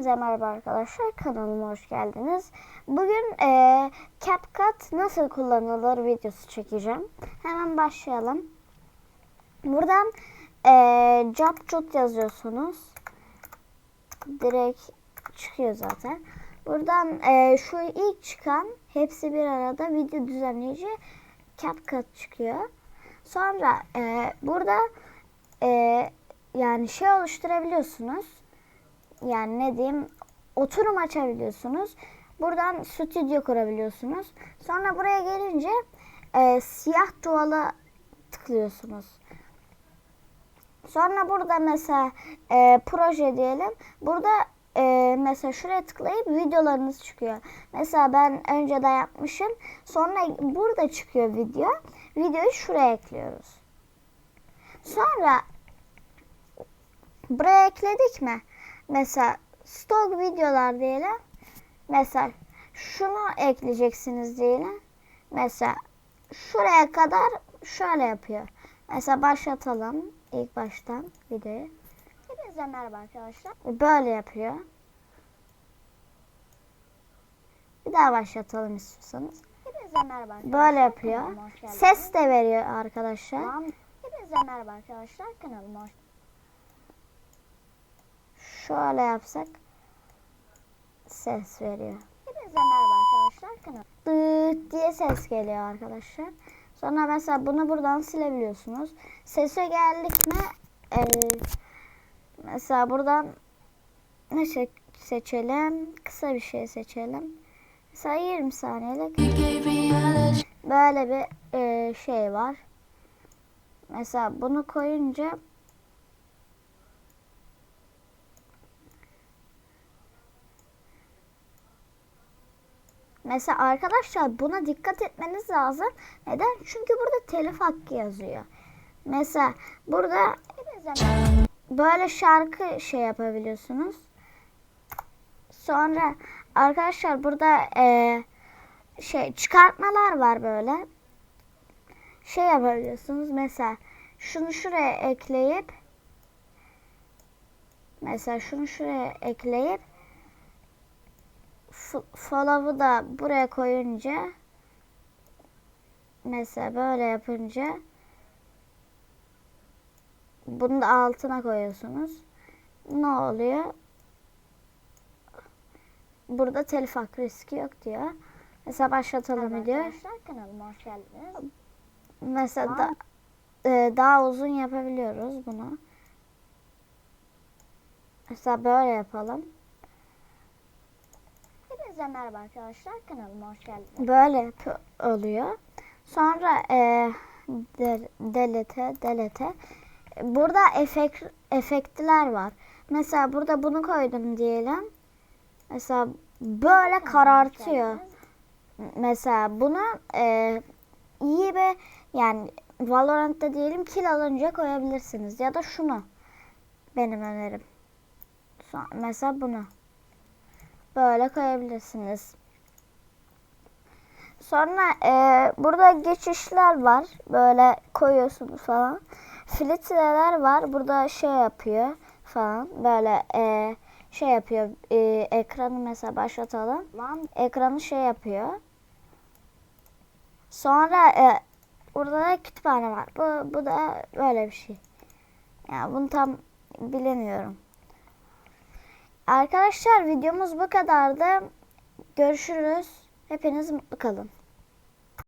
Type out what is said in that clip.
Hepinize merhaba arkadaşlar. Kanalıma hoş geldiniz. Bugün e, CapCut nasıl kullanılır videosu çekeceğim. Hemen başlayalım. Buradan e, CapCut yazıyorsunuz. Direkt çıkıyor zaten. Buradan e, şu ilk çıkan hepsi bir arada video düzenleyici CapCut çıkıyor. Sonra e, burada e, yani şey oluşturabiliyorsunuz yani ne diyeyim oturum açabiliyorsunuz. Buradan stüdyo kurabiliyorsunuz. Sonra buraya gelince e, siyah tuvala tıklıyorsunuz. Sonra burada mesela e, proje diyelim. Burada e, mesela şuraya tıklayıp videolarınız çıkıyor. Mesela ben önceden yapmışım. Sonra burada çıkıyor video. Videoyu şuraya ekliyoruz. Sonra buraya ekledik mi? Mesela stok videolar diyelim. Mesela şunu ekleyeceksiniz diyelim. Mesela şuraya kadar şöyle yapıyor. Mesela başlatalım ilk baştan videoyu. Hepinize merhaba arkadaşlar. Böyle yapıyor. Bir daha başlatalım istiyorsanız. Hepinize merhaba arkadaşlar. Böyle yapıyor. Ses de veriyor arkadaşlar. Tamam. Hepinize merhaba arkadaşlar. Kanalıma hoş Şöyle yapsak ses veriyor. Hepinize merhaba arkadaşlar. Kanal dıt diye ses geliyor arkadaşlar. Sonra mesela bunu buradan silebiliyorsunuz. Sese geldik mi e, mesela buradan ne se- seçelim? Kısa bir şey seçelim. Mesela 20 saniyelik böyle bir e, şey var. Mesela bunu koyunca Mesela arkadaşlar buna dikkat etmeniz lazım. Neden? Çünkü burada telif hakkı yazıyor. Mesela burada böyle şarkı şey yapabiliyorsunuz. Sonra arkadaşlar burada eee, şey çıkartmalar var böyle. Şey yapabiliyorsunuz mesela şunu şuraya ekleyip mesela şunu şuraya ekleyip f- follow'u da buraya koyunca mesela böyle yapınca bunu da altına koyuyorsunuz. Ne oluyor? Burada telif hakkı riski yok diyor. Mesela başlatalım Merhaba diyor. arkadaşlar. Kanalıma hoş geldiniz. Mesela da, e, daha uzun yapabiliyoruz bunu. Mesela böyle yapalım. Hepinize merhaba arkadaşlar. Kanalıma hoş geldiniz. Böyle oluyor. Sonra e, de, delete, delete. Burada efekt, efektler var. Mesela burada bunu koydum diyelim. Mesela böyle karartıyor. Mesela bunu e, iyi bir yani Valorant'ta diyelim kill alınca koyabilirsiniz. Ya da şunu benim önerim. Mesela bunu. Böyle koyabilirsiniz. Sonra e, burada geçişler var. Böyle koyuyorsunuz falan. Filtreler var. Burada şey yapıyor falan. Böyle e, şey yapıyor. E, ekranı mesela başlatalım. Lan Ekranı şey yapıyor. Sonra e, burada da kütüphane var. Bu, bu da böyle bir şey. Yani bunu tam bilemiyorum. Arkadaşlar videomuz bu kadardı. Görüşürüz. Hepiniz mutlu kalın.